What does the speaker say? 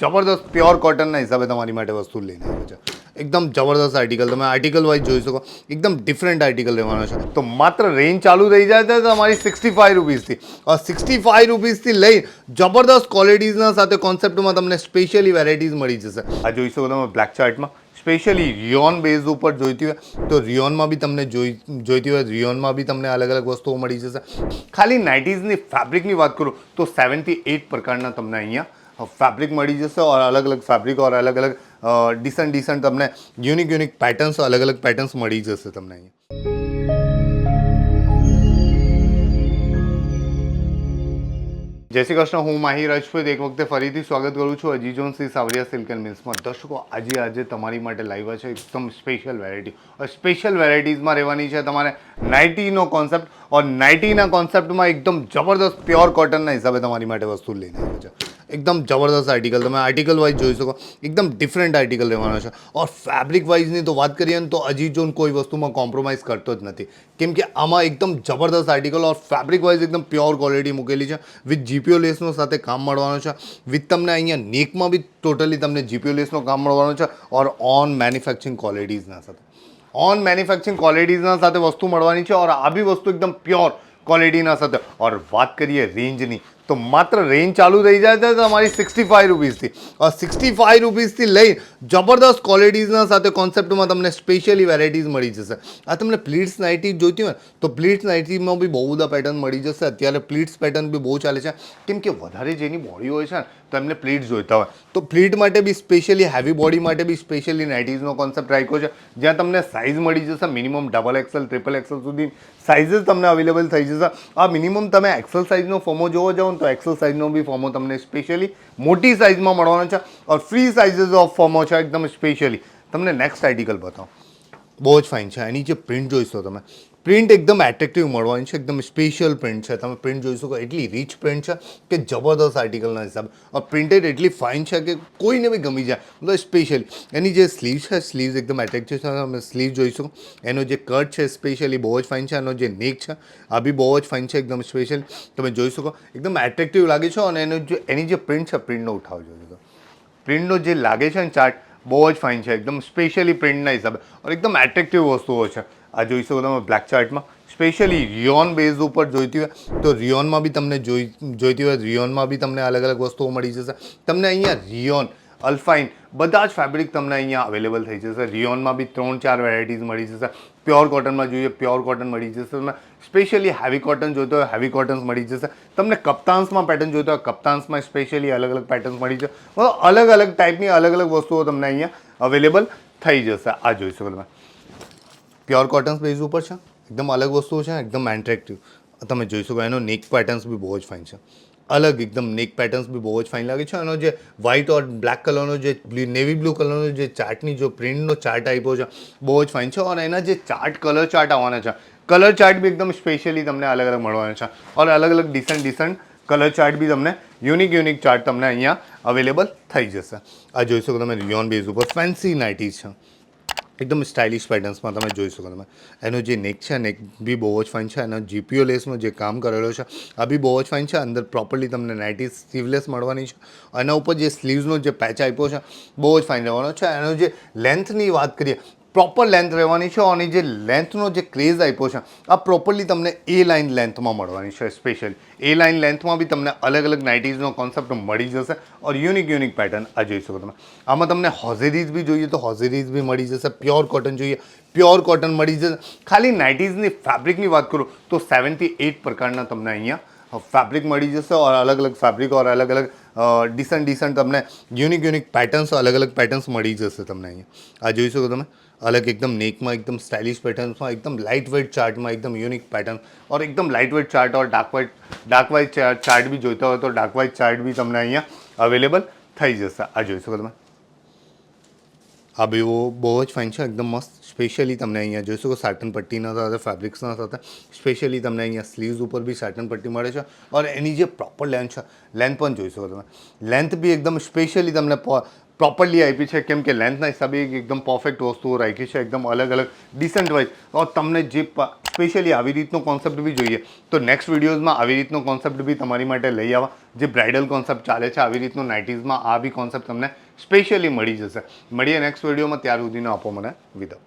જબરદસ્ત પ્યોર કોટનના હિસાબે તમારી માટે વસ્તુ લઈને આવ્યો છે. એકદમ જબરદસ્ત આર્ટિકલ તમે આર્ટિકલ વાઇઝ જોઈ શકો. એકદમ ડિફરન્ટ આર્ટિકલ રહેવાનો છે. તો માત્ર રેન્જ ચાલુ થઈ જાય છે તમારી સિક્સટી ફાઈવ રૂપીઝથી સિક્સટી ફાઈવ રૂપીસથી લઈ જબરદસ્ત ક્વોલિટીઝના સાથે કોન્સેપ્ટમાં તમને સ્પેશિયલી વેરાયટીઝ મળી જશે. આ જોઈ શકો તમે બ્લેક ચાર્ટમાં સ્પેશિયલી રિયોન બેઝ ઉપર જોઈતી હોય તો રિયોનમાં બી તમને જોઈ, જોઈતી હોય રિયોનમાં બી તમને અલગ અલગ વસ્તુઓ મળી જશે. ખાલી નાઇટીઝની ફેબ્રિકની વાત કરું તો સેવન્ટી એટ પ્રકારના તમને અહીંયા ફેબ્રિક મળી જશે ઓર અલગ અલગ ફેબ્રિક ઓર અલગ અલગ ડિસન્ટ ડિસન્ટ તમને યુનિક યુનિક પેટર્ન્સ અલગ અલગ પેટર્ન્સ મળી જશે તમને અહીંયા. જય શ્રી કૃષ્ણ, હું માહી રાજપૂત. એક વખતે ફરીથી સ્વાગત કરું છું અજીજોન સી સાવરિયા સિલ્ક એન્ડ મિલ્સમાં દર્શકો, આજે આજે તમારી માટે લાઈવ છે એકદમ સ્પેશિયલ વેરાયટી સ્પેશિયલ વેરાયટીઝમાં રહેવાની છે તમારે નાઇટીનો કોન્સેપ્ટ ઓર નાઇટીના કોન્સેપ્ટમાં એકદમ જબરદસ્ત પ્યોર કોટનના હિસાબે તમારી માટે વસ્તુ લઈને આવ્યો છે. એકદમ જબરદસ્ત આર્ટિકલ તમે આર્ટિકલ વાઇઝ જોઈ શકો. એકદમ ડિફરન્ટ આર્ટિકલ રહેવાનો છે. ઓર ફેબ્રિક વાઇઝની તો વાત કરીએ ને તો અજીજોન કોઈ વસ્તુમાં કોમ્પ્રોમાઇઝ કરતો જ નથી. કેમ કે આમાં એકદમ જબરદસ્ત આર્ટિકલ ઓર ફેબ્રિક વાઇઝ એકદમ પ્યોર ક્વોલિટી મૂકેલી છે. વિથ જીપીઓ લેસનો સાથે કામ મળવાનું છે. વિથ તમને અહીંયા નેકમાં બી ટોટલી તમને જીપીઓ લેસનો કામ મળવાનું છે. ઓર ઓન મેન્યુફેક્ચરિંગ ક્વોલિટીઝના સાથે. ઓન મેન્યુફેક્ચરિંગ ક્વોલિટીઝના સાથે વસ્તુ મળવાની છે. ઓર આ બી વસ્તુ એકદમ પ્યોર ક્વોલિટીના સાથે. ઓર વાત કરીએ રેન્જની તો માત્ર રેન્જ ચાલુ થઈ જાય છે તમારી સિક્સટી ફાઈવ રૂપીઝથી સિક્સટી ફાઈવ રૂપીસથી લઈ જબરદસ્ત ક્વોલિટીઝના સાથે કોન્સેપ્ટમાં તમને સ્પેશિયલી વેરાયટીઝ મળી જશે. આ તમને પ્લીટ્સ નાઇટી જોઈતી હોય તો પ્લીટ્સ નાઇટીમાં બી બહુ બધા પેટર્ન મળી જશે. અત્યારે પ્લીટ્સ પેટર્ન બી બહુ ચાલે છે. કેમ કે વધારે જેની બોડી હોય છે ને, તો પ્લીટ્સ જોઈતા હોય. તો પ્લીટ માટે બી સ્પેશિયલી હેવી બોડી માટે બી સ્પેશિયલી નાઇટીઝનો કોન્સેપ્ટ રાખ્યો છે. જ્યાં તમને સાઇઝ મળી જશે minimum double XL triple XL સુધી સાઇઝ તમને અવેલેબલ થઈ જશે. આ મિનિમમ તમે એક્સેલ સાઇઝનો ફોમો જોવો જાઓ ને તો એક્સેલ સાઇઝનો બી ફોર્મો તમને સ્પેશિયલી મોટી સાઇઝમાં મળવાનો છે ઓર ફ્રી સાઇઝીસ ઓફ ફોર્મો છે એકદમ સ્પેશિયલી તમને નેક્સ્ટ આર્ટિકલ બતાવો. બહુ જ ફાઇન છે. એની જે પ્રિન્ટ જોઈશો તમે. પ્રિન્ટ એકદમ એટ્રેક્ટિવ મળવાની છે, એકદમ સ્પેશિયલ પ્રિન્ટ છે. તમે પ્રિન્ટ જોઈ શકો, એટલી રીચ પ્રિન્ટ છે કે જબરદસ્ત આર્ટિકલના હિસાબે. પ્રિન્ટેડ એટલી ફાઇન છે કે કોઈને બી ગમી જાય. મતલબ સ્પેશિયલી એની જે સ્લીવ છે સ્લીવ્સ એકદમ એટ્રેક્ટિવ છે. તમે સ્લીવ જોઈ શકો. એનો જે કટ છે સ્પેશિયલી બહુ જ ફાઇન છે. એનો જે નેક છે, આ બી બહુ જ ફાઇન છે, એકદમ સ્પેશિયલ તમે જોઈ શકો, એકદમ એટ્રેક્ટિવ લાગે છે અને એનો જે, એની જે પ્રિન્ટ છે પ્રિન્ટનો ઉઠાવ જોઈ તો પ્રિન્ટનો જે લાગે છે ને ચાર્ટ બહુ જ ફાઇન છે. એકદમ સ્પેશિયલી પ્રિન્ટના હિસાબે. ઓર એકદમ એટ્રેક્ટિવ વસ્તુઓ છે. આ જોઈ શકો તમે બ્લેક ચાર્ટમાં સ્પેશિયલી રિયોન બેઝ ઉપર જોઈતી હોય, તો રિયોનમાં બી તમને જોઈ, જોઈતી હોય રિયોનમાં બી તમને અલગ અલગ વસ્તુઓ મળી જશે. તમને અહીંયા રિયોન અલ્ફાઇન બધા જ ફેબ્રિક તમને અહીંયા અવેલેબલ થઈ જશે. રિયોનમાં બી ત્રણ ચાર વેરાયટીઝ મળી જશે. પ્યોર કોટનમાં જોઈએ પ્યોર કોટન મળી જશે તમને. સ્પેશિયલી હેવી કોટન જોઈતો હોય હેવી કોટન્સ મળી જશે. તમને કપ્તાન્સમાં પેટર્ન જોઈતો હોય કપ્તાન્સમાં સ્પેશિયલી અલગ અલગ પેટર્ન્સ મળી જશે. અલગ અલગ ટાઈપની અલગ અલગ વસ્તુઓ તમને અહીંયા અવેલેબલ થઈ જશે. આ જોઈ શકો તમે. પ્યોર કોટન્સ બેઝ ઉપર છે. એકદમ અલગ વસ્તુઓ છે, એકદમ એટ્રેક્ટિવ તમે જોઈ શકો, એનો નેક પેટર્ન્સ બી બહુ જ ફાઇન છે. અલગ એકદમ નેક પેટર્ન્સ બી બહુ જ ફાઇન લાગે છે. એનો જે વ્હાઇટ ઓર બ્લેક કલરનો જે નેવી બ્લુ કલરનો જે ચાર્ટની જો પ્રિન્ટનો ચાર્ટ આપ્યો છે, બહુ જ ફાઇન છે. અને એના જે ચાર્ટ કલર ચાર્ટ આવવાના છે. કલર ચાર્ટ બી એકદમ સ્પેશિયલી તમને અલગ અલગ મળવાના છે. ઓર અલગ અલગ ડિસન્ટ ડિસન્ટ કલર ચાર્ટ બી તમને યુનિક યુનિક ચાર્ટ તમને અહીંયા અવેલેબલ થઈ જશે. આ જોઈ શકો તમે રિયોન બેઝ ઉપર ફેન્સી નાઇટી છે. એકદમ સ્ટાઇલિશ પેટર્ન્સમાં તમે જોઈ શકો તમે. એનો જે નેક છે નેક બી બહુ જ ફાઇન છે. એનો જીપીઓ લેસનો જે કામ કરેલો છે, આ બી બહુ જ ફાઇન છે. અંદર પ્રોપરલી તમને નાઇટી સ્લીવલેસ મળવાની છે. એના ઉપર જે સ્લીવ્સનો જે પેચ આપ્યો છે, બહુ જ ફાઇન રહેવાનો છે. એનો જે લેન્થની વાત કરીએ પ્રોપર લેન્થ રહેવાની છે અને જે લેન્થનો જે ક્રેઝ આપ્યો છે, આ પ્રોપરલી તમને એ લાઇન લેન્થમાં મળવાની છે સ્પેશિયલી એ લાઇન લેન્થમાં બી તમને અલગ અલગ નાઇટીઝનો કોન્સેપ્ટ મળી જશે ઓર યુનિક યુનિક પેટર્ન આ જોઈ શકો તમે. આમાં તમને હોઝેરીઝ બી જોઈએ તો હોઝેરીઝ બી મળી જશે પ્યોર કોટન જોઈએ પ્યોર કોટન મળી જશે. ખાલી નાઇટીઝની ફેબ્રિકની વાત કરું તો સેવન્ટી એટ પ્રકારના તમને અહીંયા ફેબ્રિક મળી જશે ઓર અલગ અલગ ફેબ્રિક ઓર અલગ અલગ ડિસન્ટ ડિસન્ટ તમને યુનિક યુનિક પેટર્ન્સ અલગ અલગ પેટર્ન્સ મળી જશે તમને અહીંયા આ જોઈ શકો તમે અલગ એકદમ નેકમાં એકદમ સ્ટાઇલિશ પેટર્ન્સમાં એકદમ લાઇટ વેઇટ ચાર્ટમાં એકદમ યુનિક પેટર્ન ઓર એકદમ લાઇટ વેઇટ ચાર્ટ ઓર dark white dark white chart બી જોઈતા હોય તો ડાર્ક વ્હાઇટ ચાર્ટ બી તમને અહીંયા અવેલેબલ થઈ જશે આ જોઈ શકો તમે આ બી બહુ બહુ જ ફાઇન છે એકદમ મસ્ત સ્પેશિયલી તમને અહીંયા જોઈ શકો સાટન પટ્ટીના સાથે ફેબ્રિક્સના સાથે સ્પેશિયલી તમને અહીંયા સ્લીવ્સ ઉપર બી સાટન પટ્ટી મળે છે. અને એની જે પ્રોપર લેન્થ છે લેન્થ પણ જોઈ શકો તમે. લેન્થ બી એકદમ સ્પેશિયલી તમને પ્રોપરલી આપી છે. કેમ કે લેન્થના હિસાબે એકદમ પરફેક્ટ વસ્તુઓ રાખી છે. એકદમ અલગ અલગ ડિસન્ટ વાઇઝ તમને જે સ્પેશિયલી આવી રીતનો કોન્સેપ્ટ બી જોઈએ. તો નેક્સ્ટ વિડીયોઝમાં આવી રીતનો કોન્સેપ્ટ બી તમારી માટે લઈ આવવા જે બ્રાઇડલ કોન્સેપ્ટ ચાલે છે, આવી રીતનો નાઇન્ટીઝમાં આ બી કોન્સેપ્ટ તમને સ્પેશિયલી મળી જશે. મળીએ નેક્સ્ટ વિડીયોમાં ત્યાર સુધીનો આપો મને વિદાઉ